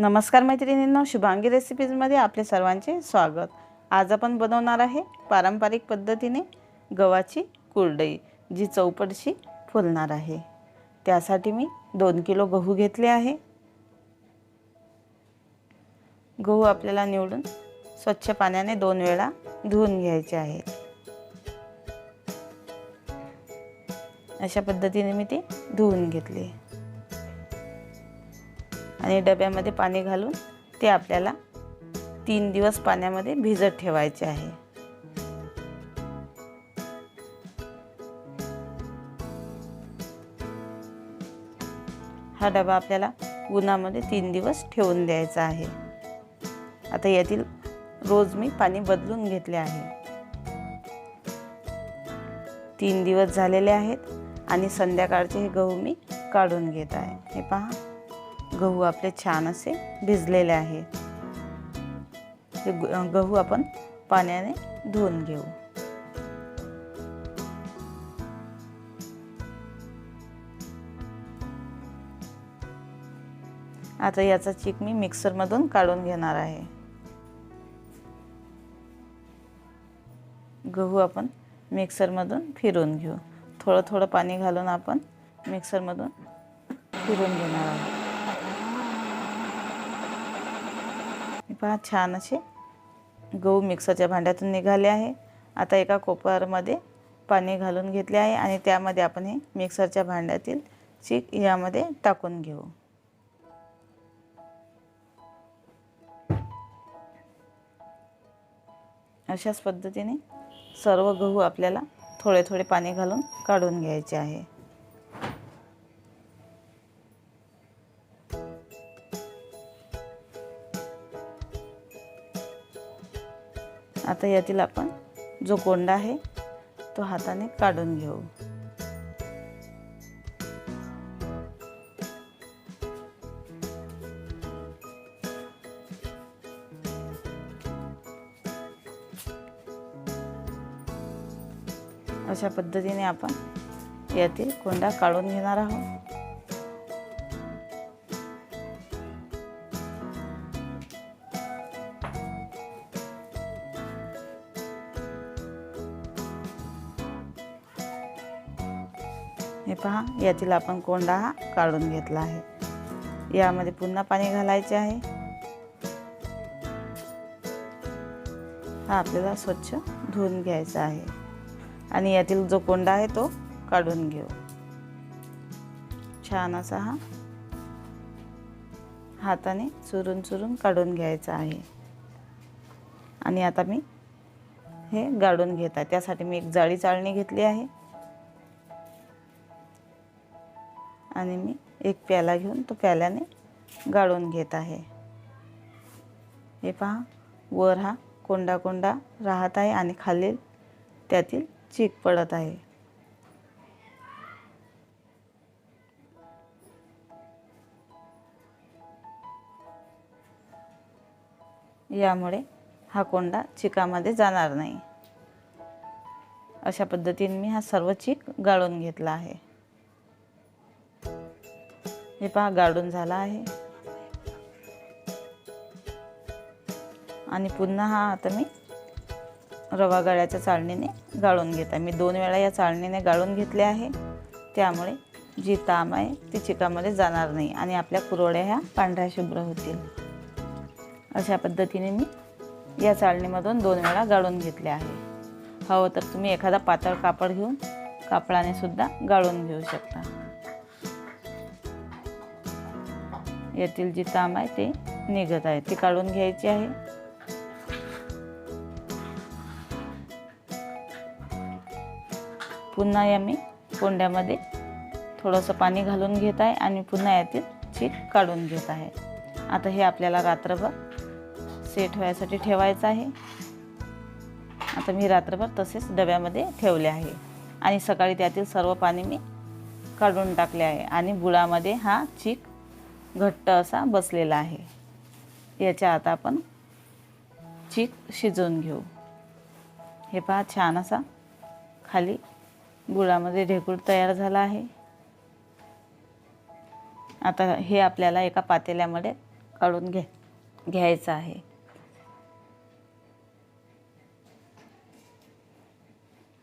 नमस्कार मैत्रिणींनो शुभांगी रेसिपीजमध्ये आपले सर्वांचे स्वागत. आज आपण बनवणार आहे पारंपरिक पद्धतीने गव्हाची कुरडई जी चौपटशी फुलणार आहे. त्यासाठी मी दोन किलो गहू घेतले आहे. गहू आपल्याला निवडून स्वच्छ पाण्याने दोन वेळा धुवून घ्यायचे आहेत. अशा पद्धतीने मी ती धुवून घेतली. आणि डब्यामध्ये पाणी घालून ते आपल्याला तीन दिवस पाण्यामध्ये भिजत ठेवायचे आहे. हा डबा आपल्याला उन्हामध्ये तीन दिवस ठेवून द्यायचा आहे. आता यातील रोज मी पाणी बदलून घेतले आहे. तीन दिवस झालेले आहेत आणि संध्याकाळचे हे गहू मी काढून घेत आहे. हे पहा. गहू आपले छान असे भिजलेले आहे ते ग- गहू आपण पाण्याने धुवून घेऊ. आता याचा चीक मी मिक्सरमधून काढून घेणार आहे. गहू आपण मिक्सरमधून फिरून घेऊ. थोडं थोडं पाणी घालून आपण मिक्सरमधून फिरून घेणार आहोत हे पहा छान असे गहू मिक्सरच्या भांड्यातून निघाले आहे. आता एका कोपरमध्ये पाणी घालून घेतले आहे आणि त्यामध्ये आपण हे मिक्सरच्या भांड्यातील चीक यामध्ये टाकून घेऊ. अशाच पद्धतीने सर्व गहू आपल्याला थोडे थोडे पाणी घालून काढून घ्यायचे आहे. आता यातील आपण जो कोंडा आहे तो हाताने काढून घेऊ. अशा पद्धतीने आपण यातील कोंडा काढून घेणार आहोत. पहा यातील आपण कोंडा हा काढून घेतला आहे. यामध्ये पुन्हा पाणी घालायचे आहे. हा आपल्याला स्वच्छ धुवून घ्यायचा आहे. आणि यातील जो कोंडा आहे तो काढून घेऊ. छान असा हा हाताने चुरून चुरून काढून घ्यायचा आहे. आणि आता मी हे गाडून घेत आहे. त्यासाठी मी एक जाळी चाळणी घेतली आहे. आणि मी एक प्याला घेऊन तो प्याल्याने गाळून घेत आहे. हे पहा वर हा कोंडा कोंडा राहत आहे आणि खालील त्यातील चीक पडत आहे. यामुळे हा कोंडा चिकामध्ये जाणार नाही. अशा पद्धतीने मी हा सर्व चीक गाळून घेतला आहे. हे पहा गाळून झाला आहे. आणि पुन्हा हा आता मी रवा गळ्याच्या चाळणीने गाळून घेत. आहे मी दोन वेळा या चाळणीने गाळून घेतले आहे. त्यामुळे जी ताम आहे ती चिकामध्ये जाणार नाही. आणि आपल्या कुरवड्या ह्या पांढऱ्या शुभ्र होतील. अशा पद्धतीने मी या चाळणीमधून दोन वेळा गाळून घेतले आहे. हवं तर तुम्ही एखादा पातळ कापड घेऊन कापडाने सुद्धा गाळून घेऊ शकता. यातील जी ताम आहे ते निघत आहे. ती काढून घ्यायची आहे. पुन्हा या मी कोंड्यामध्ये थोडंसं पाणी घालून घेत आहे आणि पुन्हा यातील चीक काढून घेत आहे. आता हे आपल्याला रात्रभर सेट व्हायसाठी ठेवायचं आहे. आता मी रात्रभर तसेच डब्यामध्ये ठेवले आहे. आणि सकाळी त्यातील सर्व पाणी मी काढून टाकले आहे. आणि गुळामध्ये हा चीक घट्ट असा बसलेला आहे. याच्या आता आपण चीक शिजवून घेऊ. हे पहा छान असा खाली गुळामध्ये ढेकूळ तयार झाला आहे. आता हे आपल्याला एका पातेल्यामध्ये काढून घ्या घ्यायचं आहे.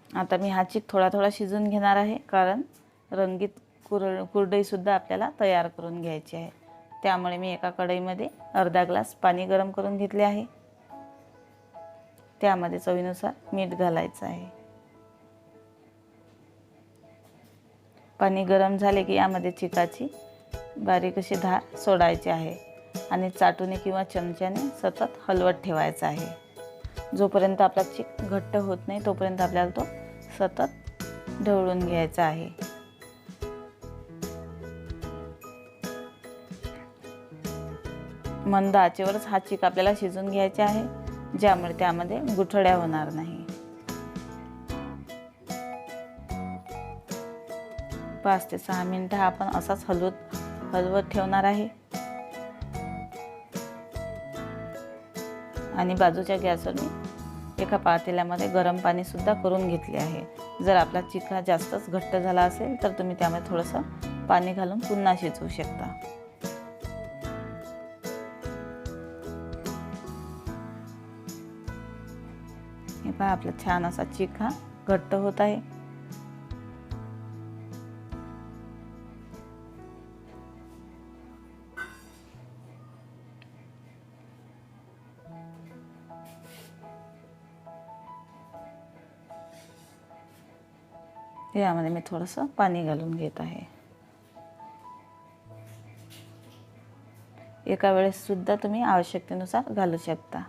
आता मी हा चीक थोडा थोडा शिजून घेणार आहे कारण रंगीत कुर कुरडईसुद्धा आपल्याला तयार करून घ्यायची आहे. त्यामुळे मी एका कढईमध्ये अर्धा ग्लास पाणी गरम करून घेतले आहे. त्यामध्ये चवीनुसार मीठ घालायचं आहे. पाणी गरम झाले की यामध्ये चिकाची बारीक अशी धार सोडायची आहे आणि चाटूने किंवा चमच्याने सतत हलवत ठेवायचा आहे. जोपर्यंत आपला चिक घट्ट होत नाही तोपर्यंत आपल्याला तो सतत ढवळून घ्यायचा आहे. मंद आचेवरच हा चिक आपल्याला शिजून घ्यायचा आहे ज्यामुळे त्यामध्ये गुठळ्या होणार नाही. पाच ते सहा मिनटं आपण असाच हलवत हलवत ठेवणार आहे. आणि बाजूच्या गॅसवर मी एका पातेल्यामध्ये गरम पाणी सुद्धा करून घेतले आहे. जर आपला चिका जास्तच घट्ट झाला असेल तर तुम्ही त्यामध्ये थोडंसं पाणी घालून पुन्हा शिजवू शकता. पहा आपला छान असा चिक हा घट्ट होत आहे. यामध्ये मी थोडंसं पाणी घालून घेत आहे. एका वेळेस सुद्धा तुम्ही आवश्यकतेनुसार घालू शकता.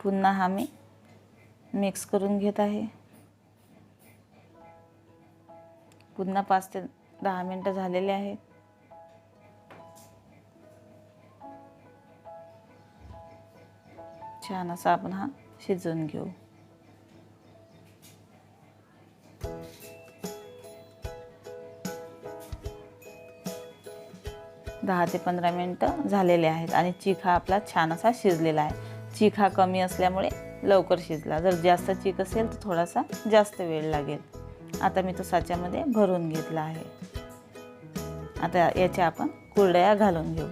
पुन्हा हा मी मिक्स करून घेत आहे. पुन्हा पाच ते दहा मिनटं झालेले आहेत. छान असा आपण हा शिजवून घेऊ. दहा ते पंधरा मिनटं झालेले आहेत आणि चीक हा आपला छान असा शिजलेला आहे. चीक हा कमी असल्यामुळे लवकर शिजला. जर जास्त चीक असेल तर थोडासा जास्त वेळ लागेल. आता मी तो साच्यामध्ये भरून घेतला आहे. आता याच्या आपण कुरड्या घालून घेऊ.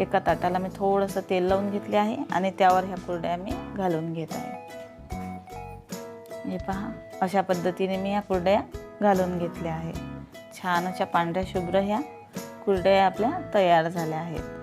एका ताटाला मी थोडंसं तेल लावून घेतले आहे आणि त्यावर ह्या कुरड्या मी घालून घेत आहे. हे पहा अशा पद्धतीने मी या कुरड्या घालून घेतल्या आहे छान अशा पांढऱ्या शुभ्र ह्या कुरड्या आपल्या तयार झाल्या आहेत.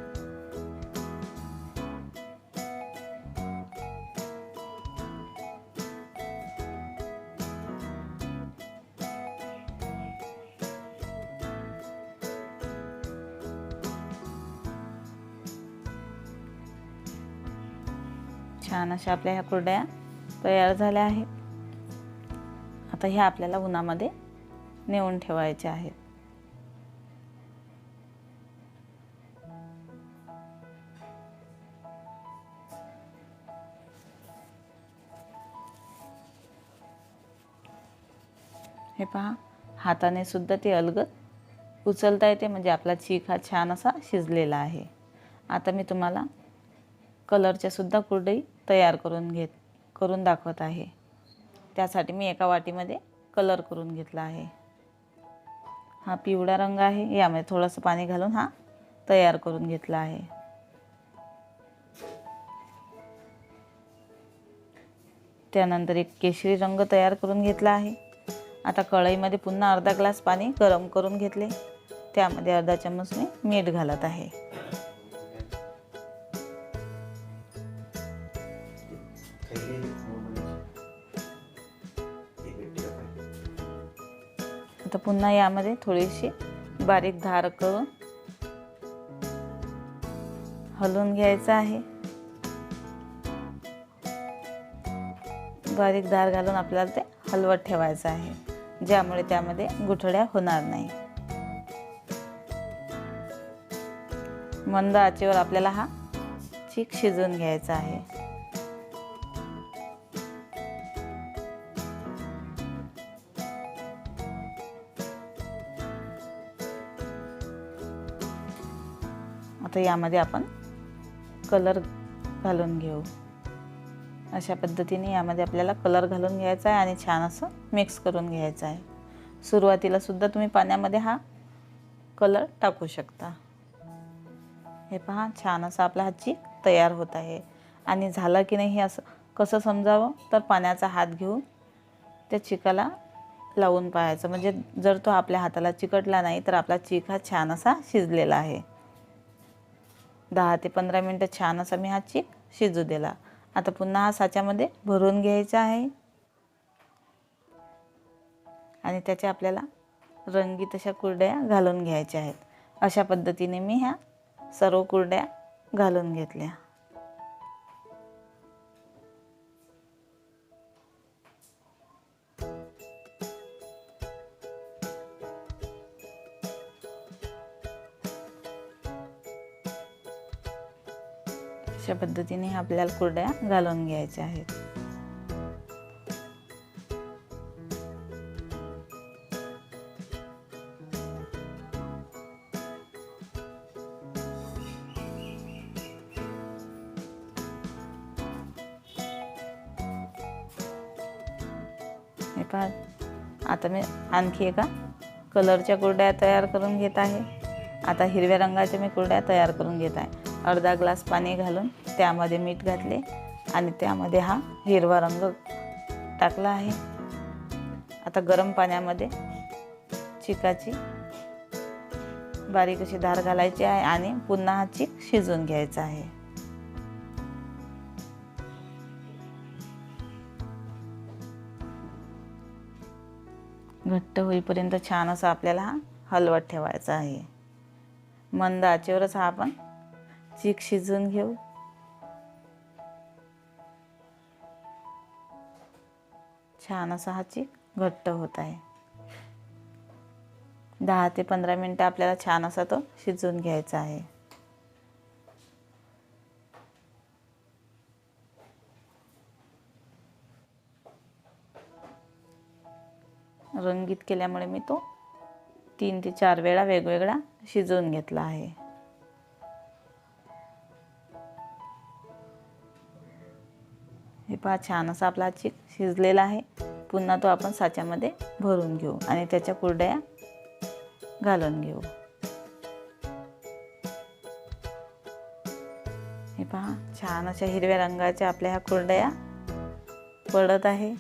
अशा आपल्या ह्या कुरड्या तयार झाल्या आहेत. आता ह्या आपल्याला उन्हामध्ये नेऊन ठेवायच्या आहेत. हे पहा हाताने सुद्धा ते अलगद उचलता येते म्हणजे आपला चीक हा छान असा शिजलेला आहे. आता मी तुम्हाला कलरच्या सुद्धा कुरडई तयार करून घेत करून दाखवत आहे. त्यासाठी मी एका वाटीमध्ये कलर करून घेतला आहे. हा पिवळा रंग आहे यामध्ये थोडंसं पाणी घालून हा तयार करून घेतला आहे. त्यानंतर एक केशरी रंग तयार करून घेतला आहे. आता कढईमध्ये पुन्हा अर्धा ग्लास पाणी गरम करून घेतले. त्यामध्ये अर्धा चम्मच मी मीठ घालत आहे. आता पुन्हा यामध्ये थोडीशी बारीक धार करून हलवून घ्यायचं आहे. बारीक धार घालून आपल्याला ते हलवत ठेवायचं आहे. ज्यामुळे त्यामध्ये गुठळ्या होणार नाही. मंद आचेवर आपल्याला हा चीक शिजवून घ्यायचा आहे. आता यामध्ये आपण कलर घालून घेऊ. अशा पद्धतीने यामध्ये आपल्याला कलर घालून घ्यायचा आहे आणि छान असं मिक्स करून घ्यायचं आहे. सुरुवातीला सुद्धा तुम्ही पाण्यामध्ये हा कलर टाकू शकता. हे पहा छान असा आपला हा चीक तयार होत आहे. आणि झालं की नाही हे असं कसं समजावं? तर पाण्याचा हात घेऊन त्या चिकाला लावून पाहायचं. म्हणजे जर तो आपल्या हाताला चिकटला नाही तर आपला चीक हा छान असा शिजलेला आहे. दहा ते पंधरा मिनटं छान असा मी हा चीक शिजू दिला. आता पुन्हा हा साच्यामध्ये भरून घ्यायचा आहे. आणि त्याच्या आपल्याला रंगीत अशा कुरड्या घालून घ्यायच्या आहेत. अशा पद्धतीने मी ह्या सर्व कुरड्या घालून घेतल्या. पद्धतीने आपल्याला कुरड्या घालून घ्यायच्या आहेत. हे पहा आता मी आणखी एका कलरच्या कुरड्या तयार करून घेत आहे. आता हिरव्या रंगाच्या मी कुरड्या तयार करून घेत आहे. अर्धा ग्लास पाणी घालून त्यामध्ये मीठ घातले आणि त्यामध्ये हा हिरवा रंग टाकला आहे. आता गरम पाण्यामध्ये चिकाची बारीक अशी धार घालायची आहे आणि पुन्हा हा चिक शिजवून घ्यायचा आहे. घट्ट होईपर्यंत छान असा आपल्याला हा हलवत ठेवायचा आहे. मंद आचेवरच हा आपण चीक शिजवून घेऊ. छान असा हा चीक घट्ट होत आहे. दहा ते पंधरा मिनटं आपल्याला छान असा तो शिजवून घ्यायचा आहे. रंगीत केल्यामुळे मी तो तीन ते चार वेळा वेगवेगळा शिजवून घेतला आहे. हे पहा छान असा आपला चिक शिजलेला आहे. पुन्हा तो आपण साच्यामध्ये भरून घेऊ आणि त्याच्या कुरड्या घालून घेऊ. हे पहा छान अशा हिरव्या रंगाच्या आपल्या ह्या कुरड्या पडत आहे.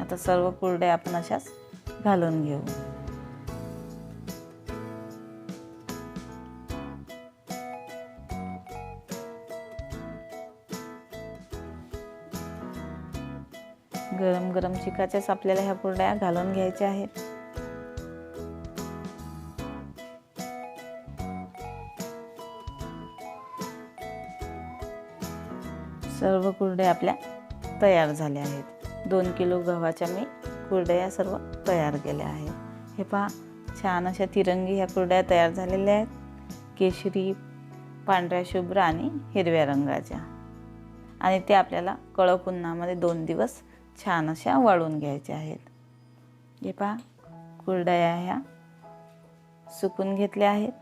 आता सर्व कुरड्या आपण अशाच घालून घेऊ. गरम चिकाच्याच आपल्याला ह्या कुरड्या घालून घ्यायच्या आहेत. सर्व कुरड्या आपल्या तयार झाल्या आहेत. दोन किलो गव्हाच्या मी कुरड्या सर्व तयार केल्या आहेत. हे पहा छान अशा तिरंगी ह्या कुरड्या तयार झालेल्या आहेत. केशरी पांढऱ्या शुभ्र आणि हिरव्या रंगाच्या. आणि ते आपल्याला कळप उन्हामध्ये दोन दिवस छान अशा वाळून घ्यायच्या आहेत. हे पहा कुरडया ह्या सुकून घेतल्या आहेत.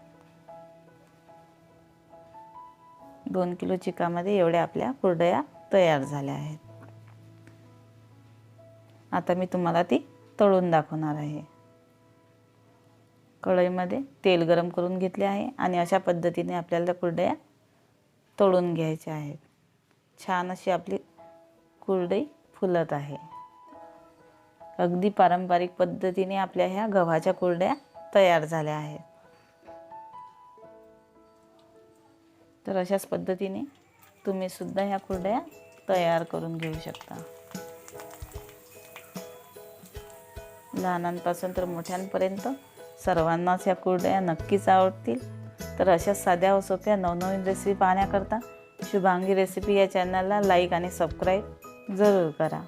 दोन किलो चिकामध्ये एवढ्या आपल्या कुरडया तयार झाल्या आहेत. आता मी तुम्हाला ती तळून दाखवणार आहे. कढईमध्ये तेल गरम करून घेतले आहे आणि अशा पद्धतीने आपल्याला कुरडया तळून घ्यायच्या आहेत. छान अशी आपली कुरडई फुलत आहे. अगदी पारंपरिक पद्धतीने आपल्या ह्या गव्हाच्या कुरड्या तयार झाल्या आहेत. तर अशाच पद्धतीने तुम्ही सुद्धा ह्या कुरड्या तयार करून घेऊ शकता. लहानांपासून तर मोठ्यांपर्यंत सर्वांनाच ह्या कुरड्या नक्कीच आवडतील. तर अशा साध्या व सोप्या नवनवीन रेसिपी पाहण्याकरता शुभांगी रेसिपी या चॅनलला लाईक आणि सबस्क्राईब जरूर करा.